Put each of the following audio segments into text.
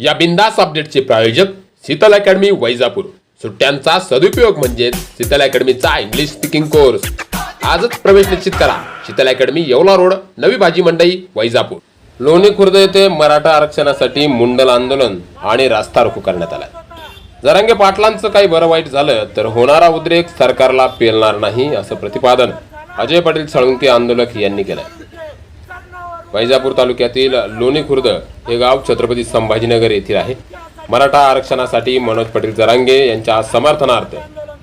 या बिंदास अपडेटचे प्रायोजक शीतल अकॅडमी वैजापूर. सुट्ट्यांचा सदुपयोग म्हणजे शीतल अकॅडमीचा इंग्लिश स्पीकिंग कोर्स आजच प्रवेश निश्चित करा. शीतल अकॅडमी येवला रोड नवी भाजी मंडई वैजापूर. लोणी खुर्द येथे मराठा आरक्षणासाठी मुंडल आंदोलन आणि रास्ता रोको करण्यात आला. जरांगे पाटलांचं काही बरं वाईट झालं तर होणारा उद्रेक सरकारला पेलणार नाही असं प्रतिपादन अजय पाटील साळुंके आंदोलक यांनी केलं वैजापूर तालुक्यातील लोणी खुर्द हे गाव छत्रपती संभाजीनगर येथील आहे. मराठा आरक्षणासाठी मनोज पाटील जरांगे यांच्या समर्थनार्थ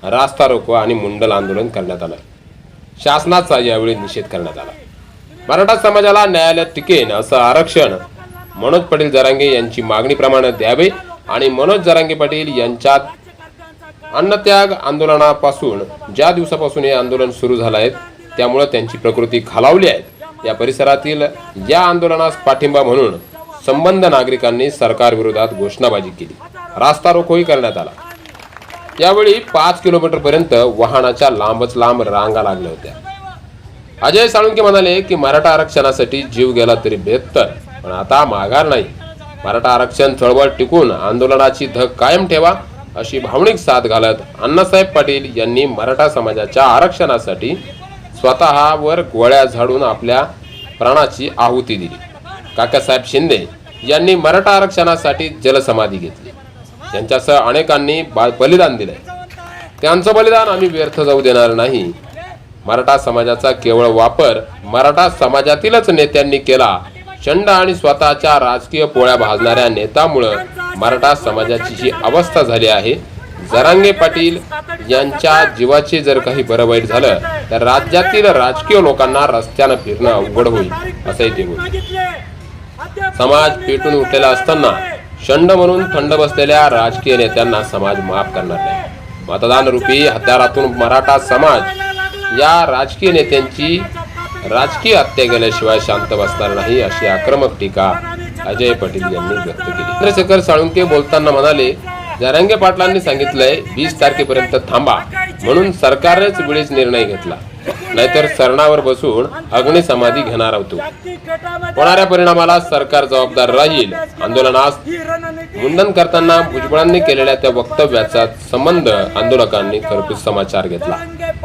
रास्ता रोको आणि मुंडल आंदोलन करण्यात आलं. शासनाचा यावेळी निषेध करण्यात आला. मराठा समाजाला न्यायालयात टिकेन असं आरक्षण मनोज पाटील जरांगे यांची मागणीप्रमाणे द्यावे आणि मनोज जरांगे पाटील यांच्यात अन्नत्याग आंदोलनापासून ज्या दिवसापासून हे आंदोलन सुरू झालं आहे त्यामुळे त्यांची प्रकृती खालावली आहे. या परिसरातील या आंदोलनास पाठिंबा म्हणून संबंध नागरिकांनी सरकारविरोधात घोषणाबाजी केली. रास्ता रोखोही करण्यात आला. यावेळी पाच किलोमीटर पर्यंत वाहनाच्या लांबच लांब रांगा लागल्या होत्या. अजय साळुंके म्हणाले की मराठा आरक्षणासाठी जीव गेला तरी बेहत्तर पण आता माघार नाही. मराठा आरक्षण चळवळ टिकून आंदोलनाची धग कायम ठेवा अशी भावनिक साथ घालत अण्णासाहेब पाटील यांनी मराठा समाजाच्या आरक्षणासाठी स्वतःवर गोळ्या झाडून आपल्या प्राणाची आहुती दिली. काकासाहेब शिंदे यांनी मराठा आरक्षणासाठी जलसमाधी घेतली. यांच्यासह अनेकांनी बा- बलिदान दिले त्यांचं बलिदान आम्ही व्यर्थ जाऊ देणार नाही. मराठा समाजाचा केवळ वापर मराठा समाजातीलच नेत्यांनी केला. चंड आणि स्वतःच्या राजकीय पोळ्या भाजणाऱ्या नेत्यामुळं मराठा समाजाची जी अवस्था झाली आहे जरांगे पाटील यांच्या जीवाचे जर काही बरं वाईट झालं तर राज्यातील राजकीय लोकांना रस्त्यानं फिरणं अवघड होईल असंही ते बोल समाज पेटून उठलेला असताना शंड म्हणून थंड बसलेल्या राजकीय नेत्यांना समाज माफ करणार नाही. मतदान रूपी हत्यारातून मराठा समाज या राजकीय नेत्यांची राजकीय हत्या केल्याशिवाय शांत बसणार नाही अशी आक्रमक टीका अजय पाटील यांनी व्यक्त केली. चंद्रशेखर साळुंके बोलताना म्हणाले जरांगे पाटलांनी सांगितलंय वीस तारखेपर्यंत थांबा. म्हणून सरकारनेच वेळीच निर्णय घेतला. नाहीतर सरणावर बसून अग्निसमाधी घेणार होतो होणाऱ्या परिणामाला सरकार जबाबदार राहील. आंदोलनास मुंडन करताना भुजबळांनी केलेल्या त्या वक्तव्याचा संबंध आंदोलकांनी खरपूस समाचार घेतला.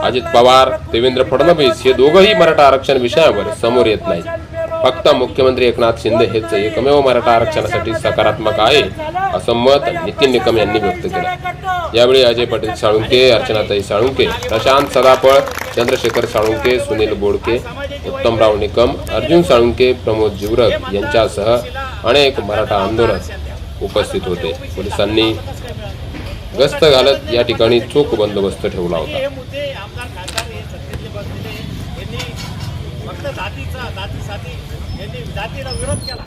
अजित पवार देवेंद्र फडणवीस हे दोघंही मराठा आरक्षण विषयावर समोर येत नाही फक्त मुख्यमंत्री एकनाथ शिंदे हेच एकमेव मराठा आरक्षणासाठी सकारात्मक आहे असं मत नितीन निकम यांनी व्यक्त केलं. यावेळी अजय पाटील साळुंके अर्चनाताई साळुंके प्रशांत सदापळ चंद्रशेखर साळुंके सुनील बोडके उत्तमराव निकम अर्जुन साळुंके प्रमोद जिवरक यांच्यासह अनेक मराठा आंदोलक उपस्थित होते. पोलिसांनी गस्त घालत या ठिकाणी चोख बंदोबस्त ठेवला होता हे मुद्दे आमदार खासदार हे चर्चेतले बसलेले यांनी फक्त जातीचा जातीसाठी यांनी जातीला विरोध केला.